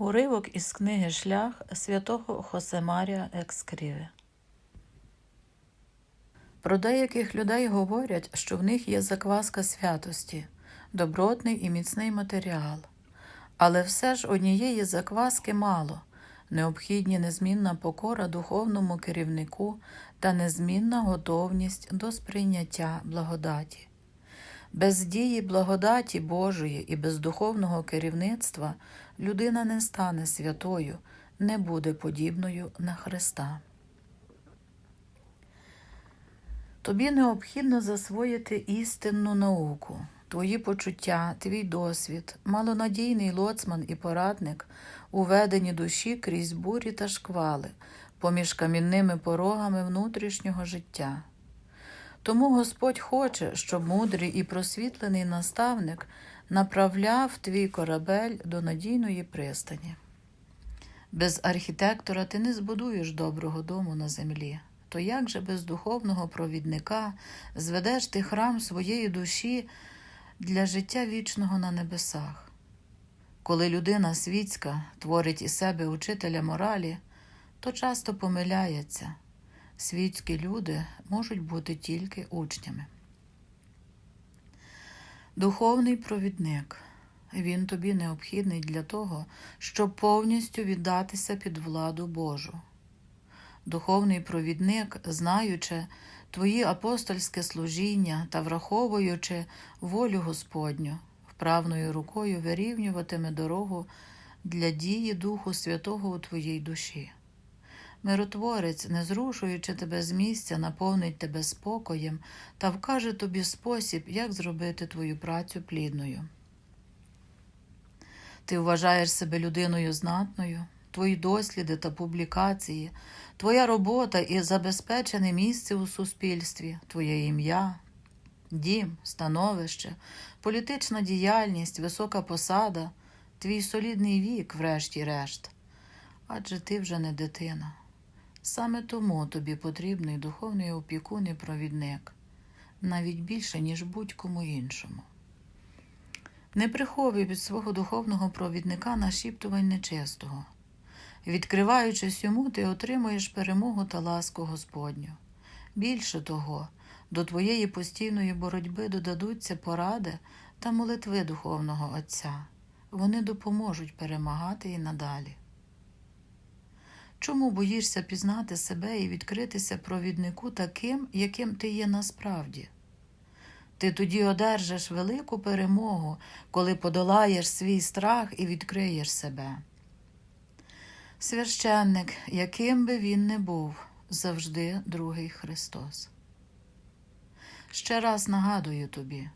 Уривок із книги Шлях святого Хосемарія Екскріве. Про деяких людей говорять, що в них є закваска святості, добротний і міцний матеріал. Але все ж однієї закваски мало необхідні незмінна покора духовному керівнику та незмінна готовність до сприйняття благодаті. Без дії благодаті Божої і без духовного керівництва людина не стане святою, не буде подібною на Христа. Тобі необхідно засвоїти істинну науку, твої почуття, твій досвід, малонадійний лоцман і порадник у веденні душі крізь бурі та шквали, поміж камінними порогами внутрішнього життя. Тому Господь хоче, щоб мудрий і просвітлений наставник направляв твій корабель до надійної пристані. Без архітектора ти не збудуєш доброго дому на землі. То як же без духовного провідника зведеш ти храм своєї душі для життя вічного на небесах? Коли людина світська творить із себе учителя моралі, то часто помиляється. Світські люди можуть бути тільки учнями. Духовний провідник. Він тобі необхідний для того, щоб повністю віддатися під владу Божу. Духовний провідник, знаючи твої апостольське служіння та враховуючи волю Господню, вправною рукою вирівнюватиме дорогу для дії Духу Святого у твоїй душі. Миротворець, не зрушуючи тебе з місця, наповнить тебе спокоєм та вкаже тобі спосіб, як зробити твою працю плідною. Ти вважаєш себе людиною знатною, твої досліди та публікації, твоя робота і забезпечене місце у суспільстві, твоє ім'я, дім, становище, політична діяльність, висока посада, твій солідний вік, врешті-решт. Адже ти вже не дитина. Саме тому тобі потрібний духовний опікун і провідник, навіть більше, ніж будь-кому іншому. Не приховуй від свого духовного провідника нашіптувань нечистого. Відкриваючись йому, ти отримуєш перемогу та ласку Господню. Більше того, до твоєї постійної боротьби додадуться поради та молитви духовного Отця. Вони допоможуть перемагати і надалі. Чому боїшся пізнати себе і відкритися провіднику таким, яким ти є насправді? Ти тоді одержиш велику перемогу, коли подолаєш свій страх і відкриєш себе. Священник, яким би він не був, завжди другий Христос. Ще раз нагадую тобі,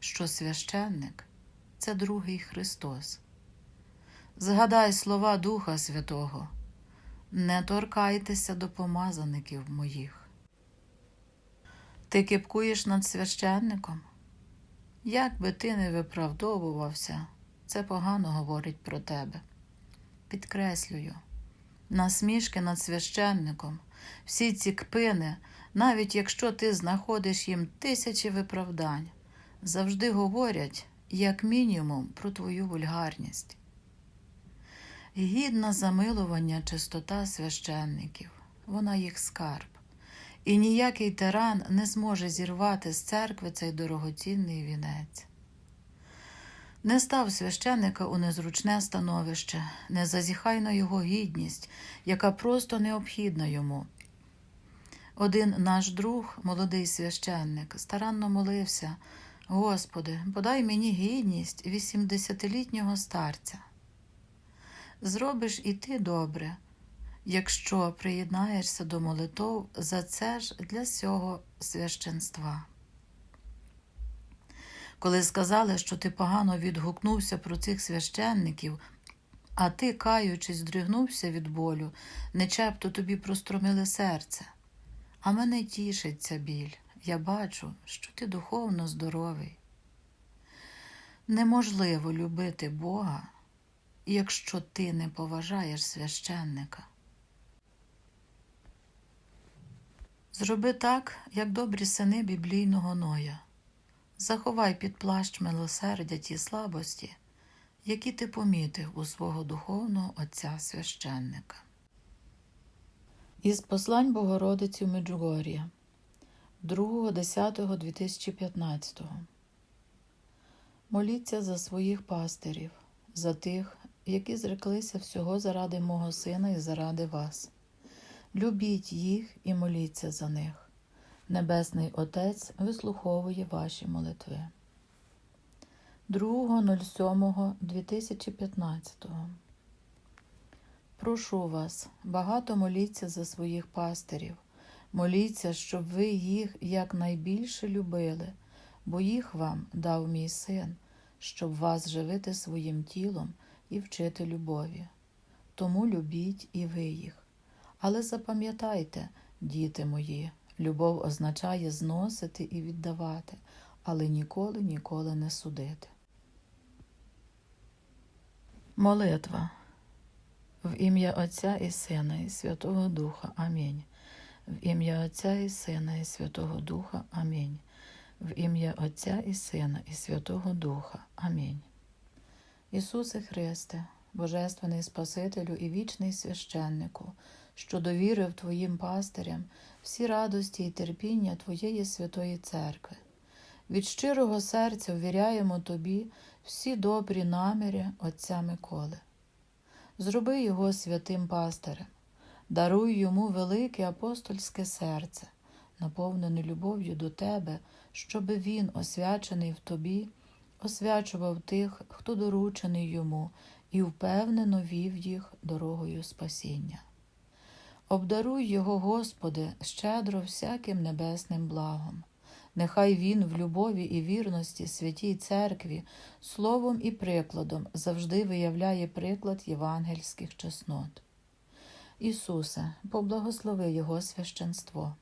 що священник це другий Христос. Згадай слова Духа Святого. Не торкайтеся до помазаників моїх. Ти кипкуєш над священником? Як би ти не виправдовувався, це погано говорить про тебе. Підкреслюю, насмішки над священником, всі ці кпини, навіть якщо ти знаходиш їм тисячі виправдань, завжди говорять, як мінімум, про твою вульгарність. Гідна замилування чистота священників, вона їх скарб, і ніякий тиран не зможе зірвати з церкви цей дорогоцінний вінець. Не став священника у незручне становище, не зазіхай на його гідність, яка просто необхідна йому. Один наш друг, молодий священник, старанно молився Господи, подай мені гідність вісімдесятилітнього старця зробиш і ти добре, якщо приєднаєшся до молитов за це ж для сього священства. Коли сказали, що ти погано відгукнувся про цих священників, а ти, каючись, здригнувся від болю, нечебто тобі простромили серце. А мене тішить ця біль. Я бачу, що ти духовно здоровий. Неможливо любити Бога якщо ти не поважаєш священника. Зроби так, як добрі сини біблійного Ноя. Заховай під плащ милосердя ті слабості, які ти помітив у свого духовного отця священника. Із послань Богородиці в Меджугор'я 2.10.2015 Моліться за своїх пастирів, за тих, які зреклися всього заради мого сина і заради вас. Любіть їх і моліться за них. Небесний Отець вислуховує ваші молитви. 2.07.2015 Прошу вас, багато моліться за своїх пастирів. Моліться, щоб ви їх якнайбільше любили, бо їх вам дав мій син, щоб вас живити своїм тілом і вчити любові. Тому любіть і ви їх. Але запам'ятайте, діти мої, любов означає зносити і віддавати, але ніколи, ніколи не судити. Молитва в ім'я Отця і Сина і Святого Духа. Амінь. В ім'я Отця і Сина і Святого Духа. Амінь. В ім'я Отця і Сина і Святого Духа. Амінь. Ісусе Христе, Божественний Спасителю і вічний священнику, що довірив Твоїм пастирям всі радості і терпіння Твоєї святої церкви. Від щирого серця ввіряємо Тобі всі добрі наміри Отця Миколи. Зроби його святим пастирем, даруй йому велике апостольське серце, наповнене любов'ю до Тебе, щоби він, освячений в Тобі, освячував тих, хто доручений йому, і впевнено вів їх дорогою спасіння. Обдаруй його, Господи, щедро всяким небесним благом. Нехай він в любові і вірності святій церкві, словом і прикладом завжди виявляє приклад євангельських чеснот. Ісусе, поблагослови Його священство,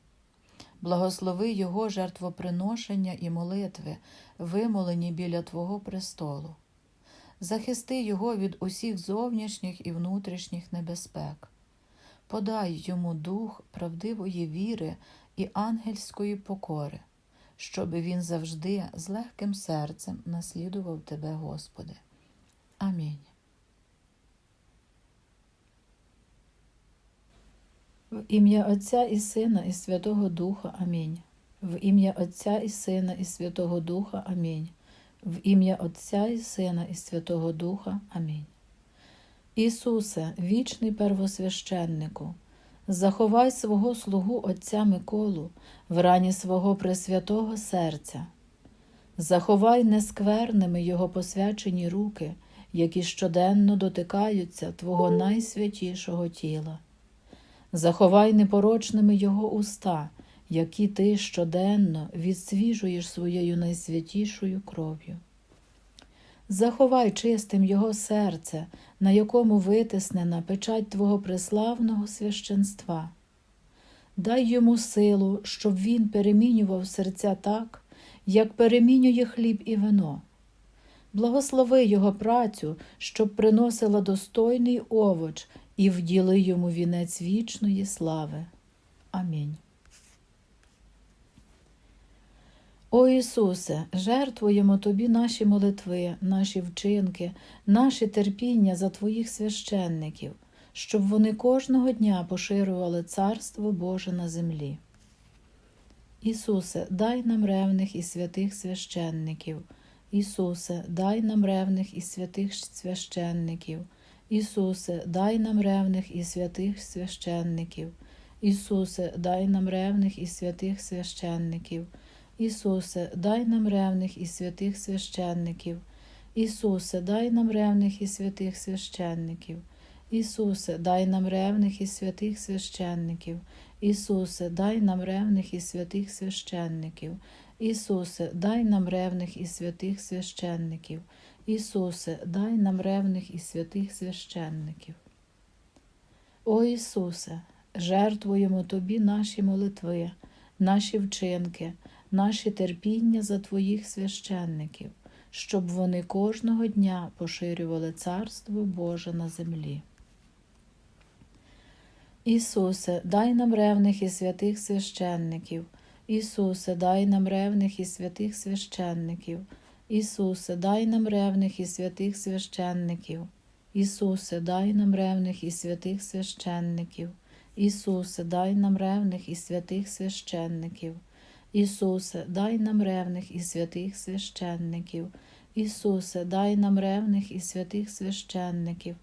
благослови Його жертвоприношення і молитви, вимолені біля Твого престолу. Захисти Його від усіх зовнішніх і внутрішніх небезпек. Подай йому дух правдивої віри і ангельської покори щоби він завжди з легким серцем наслідував Тебе, Господи. Амінь. В ім'я Отця і Сина, і Святого Духа. Амінь. В ім'я Отця і Сина, і Святого Духа. Амінь. В ім'я Отця і Сина, і Святого Духа. Амінь. Ісусе, вічний первосвященнику, заховай свого слугу Отця Миколу в рані свого пресвятого серця, заховай нескверними Його посвячені руки, які щоденно дотикаються Твого найсвятішого тіла, заховай непорочними Його уста, які ти щоденно відсвіжуєш своєю найсвятішою кров'ю. Заховай чистим Його серце, на якому витиснена печать Твого преславного священства. Дай йому силу, щоб він перемінював серця так, як перемінює хліб і вино. Благослови його працю, щоб приносила достойний овоч і вділи йому вінець вічної слави. Амінь. О Ісусе, жертвуємо Тобі наші молитви, наші вчинки, наші терпіння за Твоїх священників, щоб вони кожного дня поширювали Царство Боже на землі. Ісусе, дай нам ревних і святих священників. Ісусе, дай нам ревних і святих священників. Ісусе, дай нам ревних і святих священників. Ісусе, дай нам ревних і святих священників. Ісусе, дай нам ревних і святих священників. Ісусе, дай нам ревних і святих священників. Ісусе, дай нам ревних і святих священників. Ісусе, дай нам ревних і святих священників. Ісусе, дай нам ревних і святих священників. Ісусе, дай нам ревних і святих священників. О Ісусе, жертвуємо Тобі наші молитви, наші вчинки, наші терпіння за Твоїх священників, щоб вони кожного дня поширювали Царство Боже на землі. Ісусе, дай нам ревних і святих священників. Ісусе, дай нам ревних і святих священників. Ісусе, дай нам ревних і святих священників. Ісусе, дай нам ревних і святих священників. Ісусе, дай нам ревних і святих священників. Ісусе, дай нам ревних і святих священників. Ісусе, дай нам ревних і святих священників.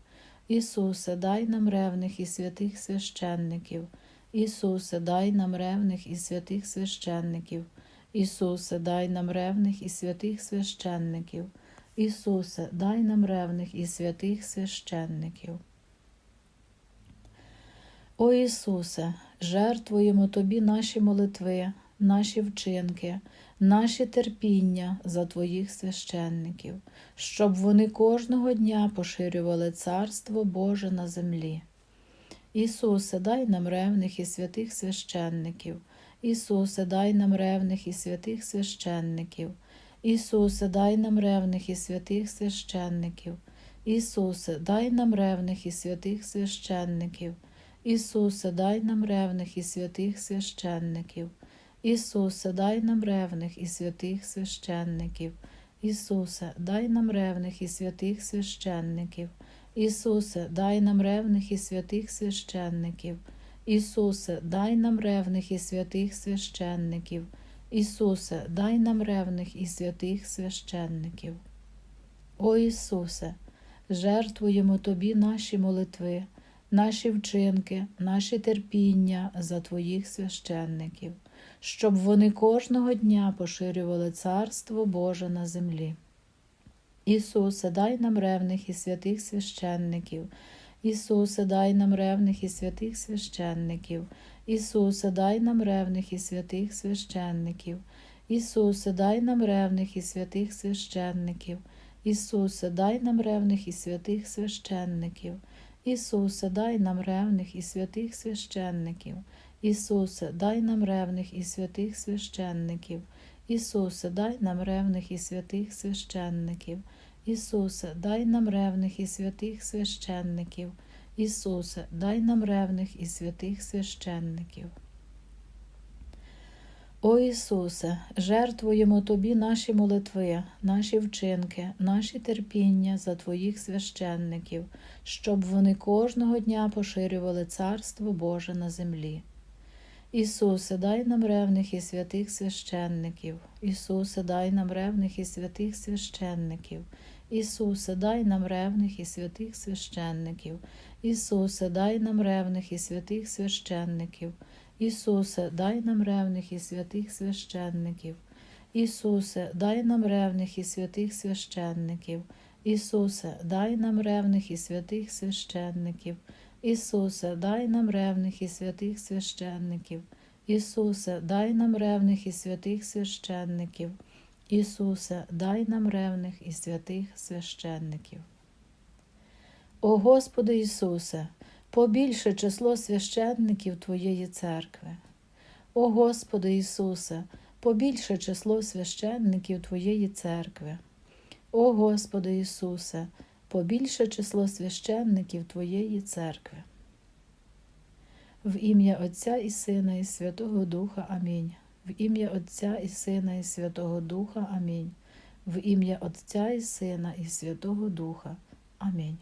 Ісусе, дай нам ревних і святих священників. Ісусе, дай нам ревних і святих священників. Ісусе, дай нам ревних і святих священників. Ісусе, дай нам ревних і святих священників. О Ісусе, жертвуємо Тобі наші молитви, наші вчинки, наші терпіння за Твоїх священників, щоб вони кожного дня поширювали Царство Боже на землі. Ісусе, дай нам ревних і святих священників. Ісусе, дай нам ревних і святих священників. Ісусе, дай нам ревних і святих священників. Ісусе, дай нам ревних і святих священників. Ісусе, дай нам ревних і святих священників. Ісусе, дай нам ревних і святих священників. Ісусе, дай нам ревних і святих священників. Ісусе, дай нам ревних і святих священників. Ісусе, дай нам ревних і святих священників. Ісусе, дай нам ревних і святих священників. О Ісусе, жертвуємо Тобі наші молитви, наші вчинки, наші терпіння за Твоїх священників, щоб вони кожного дня поширювали Царство Боже на землі. Ісусе, дай нам ревних і святих священників. Ісусе, дай нам ревних і святих священників. Ісусе, дай нам ревних і святих священників. Ісусе, дай нам ревних і святих священників. Ісусе, дай нам ревних і святих священників. Ісусе, дай нам ревних і святих священників. Ісусе, дай нам ревних і святих священників. Ісусе, дай нам ревних і святих священників. Ісусе, дай нам ревних і святих священників. Ісусе, дай нам ревних і святих священників. О Ісусе, жертвуємо Тобі наші молитви, наші вчинки, наші терпіння за Твоїх священників, щоб вони кожного дня поширювали Царство Боже на землі. Ісусе, дай нам ревних і святих священників. Ісусе, дай нам ревних і святих священників. Ісусе, дай нам ревних і святих священників. Ісусе, дай нам ревних і святих священників. Ісусе, дай нам ревних і святих священників. Ісусе, дай нам ревних і святих священників. Ісусе, дай нам ревних і святих священників. Ісусе, дай нам ревних і святих священників. Ісусе, дай нам ревних і святих священників. Ісусе, дай нам ревних і святих священників. О Господи Ісусе, побільше число священників Твоєї церкви. О Господи Ісусе, побільше число священників Твоєї церкви. О Господи Ісусе, побільше число священників Твоєї церкви. В ім'я Отця і Сина, і Святого Духа Амінь. В ім'я Отця і Сина, і Святого Духа Амінь. В ім'я Отця і Сина, і Святого Духа. Амінь.